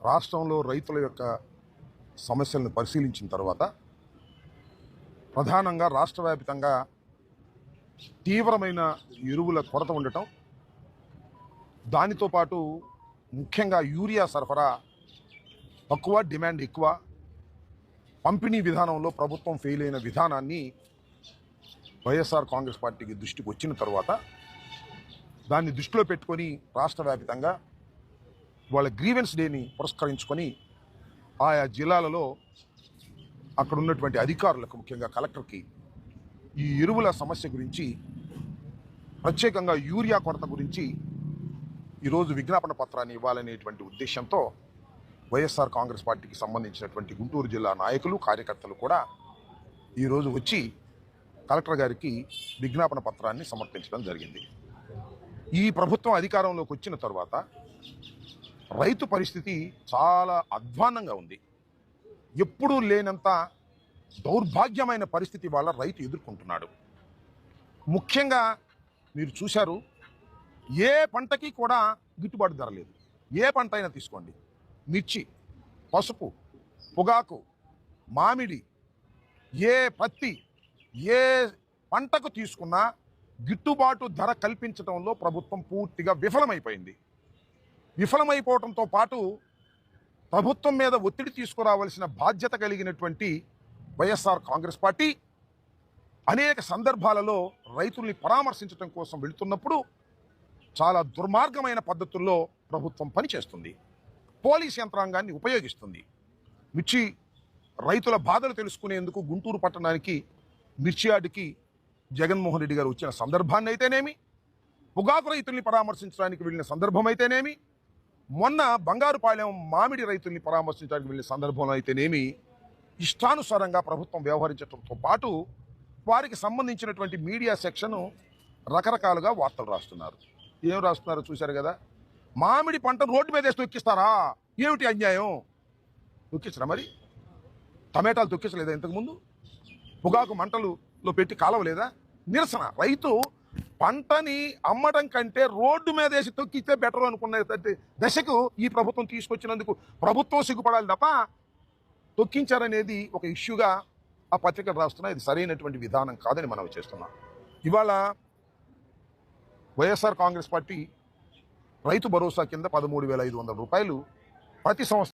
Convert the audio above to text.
రాష్ట్రంలో రైతుల యొక్క సమస్యలను పరిశీలించిన తర్వాత ప్రధానంగా రాష్ట్ర వ్యాప్తంగా తీవ్రమైన ఎరువుల కొరత ఉండటం దానితో పాటు ముఖ్యంగా యూరియా సరఫరా తక్కువ డిమాండ్ ఎక్కువ పంపిణీ విధానంలో ప్రభుత్వం ఫెయిల్ అయిన విధానాన్ని వైఎస్ఆర్ కాంగ్రెస్ పార్టీకి దృష్టికి వచ్చిన తర్వాత దాన్ని దృష్టిలో పెట్టుకొని రాష్ట్ర వ్యాప్తంగా వాళ్ళ గ్రీవెన్స్ డేని పురస్కరించుకొని ఆయా జిల్లాలలో అక్కడ ఉన్నటువంటి అధికారులకు ముఖ్యంగా కలెక్టర్కి ఈ ఎరువుల సమస్య గురించి ప్రత్యేకంగా యూరియా కొరత గురించి ఈరోజు విజ్ఞాపన పత్రాన్ని ఇవ్వాలనేటువంటి ఉద్దేశంతో వైఎస్ఆర్ కాంగ్రెస్ పార్టీకి సంబంధించినటువంటి గుంటూరు జిల్లా నాయకులు కార్యకర్తలు కూడా ఈరోజు వచ్చి కలెక్టర్ గారికి విజ్ఞాపన పత్రాన్ని సమర్పించడం జరిగింది. ఈ ప్రభుత్వం అధికారంలోకి వచ్చిన తర్వాత రైతు పరిస్థితి చాలా అధ్వాన్నంగా ఉంది. ఎప్పుడూ లేనంత దౌర్భాగ్యమైన పరిస్థితి వాళ్ళ రైతు ఎదుర్కొంటున్నాడు. ముఖ్యంగా మీరు చూశారు ఏ పంటకి కూడా గిట్టుబాటు ధర లేదు. ఏ పంట అయినా తీసుకోండి. మిర్చి పసుపు పొగాకు మామిడి ఏ పత్తి ఏ పంటకు తీసుకున్నా గిట్టుబాటు ధర కల్పించడంలో ప్రభుత్వం పూర్తిగా విఫలమైపోయింది. విఫలమైపోవడంతో పాటు ప్రభుత్వం మీద ఒత్తిడి తీసుకురావాల్సిన బాధ్యత కలిగినటువంటి వైఎస్ఆర్ కాంగ్రెస్ పార్టీ అనేక సందర్భాలలో రైతుల్ని పరామర్శించడం కోసం వెళుతున్నప్పుడు చాలా దుర్మార్గమైన పద్ధతుల్లో ప్రభుత్వం పనిచేస్తుంది. పోలీస్ యంత్రాంగాన్ని ఉపయోగిస్తుంది. మిర్చి రైతుల బాధలు తెలుసుకునేందుకు గుంటూరు పట్టణానికి మిర్చి జగన్మోహన్ రెడ్డి గారు వచ్చిన సందర్భాన్ని అయితేనేమి పొగాకు రైతుల్ని పరామర్శించడానికి వెళ్ళిన సందర్భం అయితేనేమి మొన్న బంగారుపాలెం మామిడి రైతుల్ని పరామర్శించడానికి వెళ్ళిన సందర్భంలో అయితేనేమి ఇష్టానుసారంగా ప్రభుత్వం వ్యవహరించడంతో పాటు వారికి సంబంధించినటువంటి మీడియా సెక్షన్ రకరకాలుగా వార్తలు రాస్తున్నారు. ఏం రాస్తున్నారు చూశారు కదా? మామిడి పంట రోడ్డు మీద వేసి తొక్కిస్తారా ఏమిటి అన్యాయం? తొక్కించరా మరి? టమాటాలు తొక్కించలేదా ఇంతకుముందు పొగాకు మంటలులో పెట్టి కాలవలేదా? నిరసన. రైతు పంటని అమ్మడం కంటే రోడ్డు మీద వేసి తొక్కిస్తే బెటర్ అనుకునే దశకు ఈ ప్రభుత్వం తీసుకొచ్చినందుకు ప్రభుత్వం సిగ్గుపడాలి తప్ప తొక్కించారనేది ఒక ఇష్యూగా ఆ పత్రికలు రాస్తున్నా ఇది సరైనటువంటి విధానం కాదని మనం చేస్తున్నాం. ఇవాళ వైఎస్ఆర్ కాంగ్రెస్ పార్టీ రైతు భరోసా కింద పదమూడు వేల ఐదు వందల రూపాయలు ప్రతి సంవత్సరం